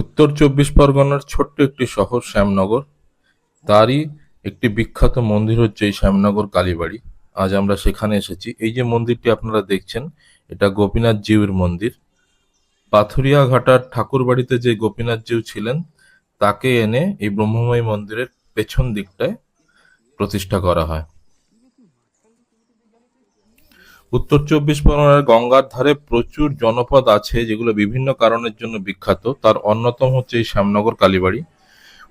উত্তর চব্বিশ পরগনার ছোট্ট একটি শহর শ্যামনগর। তারই একটি বিখ্যাত মন্দির হচ্ছে এই শ্যামনগর কালীবাড়ি। আজ আমরা সেখানে এসেছি। এই যে মন্দিরটি আপনারা দেখছেন, এটা গোপীনাথ জিউর মন্দির। পাথুরিয়া ঘাটার ঠাকুর বাড়িতে যে গোপীনাথ জিউ ছিলেন, তাকে এনে এই ব্রহ্মময় মন্দিরের পেছন দিকটায় প্রতিষ্ঠা করা হয়। উত্তর চব্বিশ পরগনার গঙ্গার ধারে প্রচুর জনপদ আছে, যেগুলো বিভিন্ন কারণের জন্য বিখ্যাত। তার অন্যতম হচ্ছে এই শ্যামনগর কালীবাড়ি।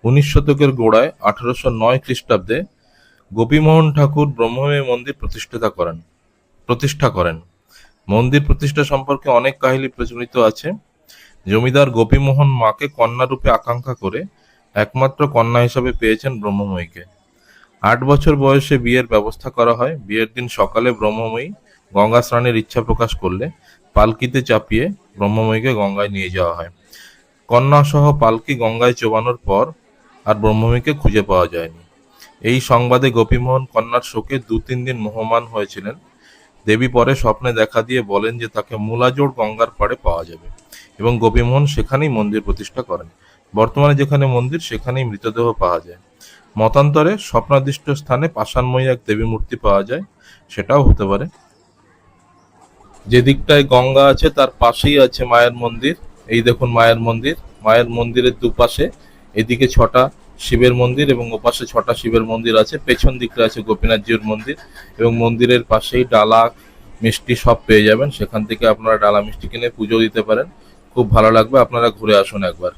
উনিশ শতকের গোড়ায় আঠারোশো নয় খ্রিস্টাব্দে গোপীমোহন ঠাকুর ব্রহ্মময় মন্দির প্রতিষ্ঠাতা করেন, প্রতিষ্ঠা করেন। মন্দির প্রতিষ্ঠা সম্পর্কে অনেক কাহিনী প্রচলিত আছে। জমিদার গোপীমোহন মাকে কন্যা রূপে আকাঙ্ক্ষা করে একমাত্র কন্যা হিসাবে পেয়েছেন ব্রহ্মময়ীকে। আট বছর বয়সে বিয়ের ব্যবস্থা করা হয়। বিয়ের দিন সকালে ব্রহ্মময়ী গঙ্গা স্নানের ইচ্ছা প্রকাশ করলে পালকিতে চাপিয়ে ব্রহ্মময়ীকে গঙ্গায় নিয়ে যাওয়া হয়। কন্যা সহ পালকি গঙ্গায় চোবানোর পর আর ব্রহ্মময়ীকে খুঁজে পাওয়া যায়নি। এই সংবাদে গোপীমোহন কন্যার শোকে দু তিন দিন মোহমান হয়েছিলেন। দেবী পরে স্বপ্নে দেখা দিয়ে বলেন যে তাকে মূলাজোড় গঙ্গার পাড়ে পাওয়া যাবে এবং গোপীমোহন সেখানেই মন্দির প্রতিষ্ঠা করেন। বর্তমানে যেখানে মন্দির, সেখানেই মৃতদেহ পাওয়া যায়। মতান্তরে স্বপ্নাদিষ্ট স্থানে পাষাণময়ী এক দেবী মূর্তি পাওয়া যায়। সেটাও হতে পারে। যে দিকটায় গঙ্গা আছে, তার পাশেই আছে মায়ের মন্দির। এই দেখুন মায়ের মন্দির। মায়ের মন্দিরের দুপাশে এদিকে ছটা শিবের মন্দির এবং ওপাশে ছটা শিবের মন্দির আছে। পেছন দিকটা আছে গোপীনাথজির মন্দির এবং মন্দিরের পাশেই ডালা, মিষ্টি সব পেয়ে যাবেন। সেখান থেকে আপনারা ডালা, মিষ্টি কিনে পুজো দিতে পারেন। খুব ভালো লাগবে। আপনারা ঘুরে আসুন একবার।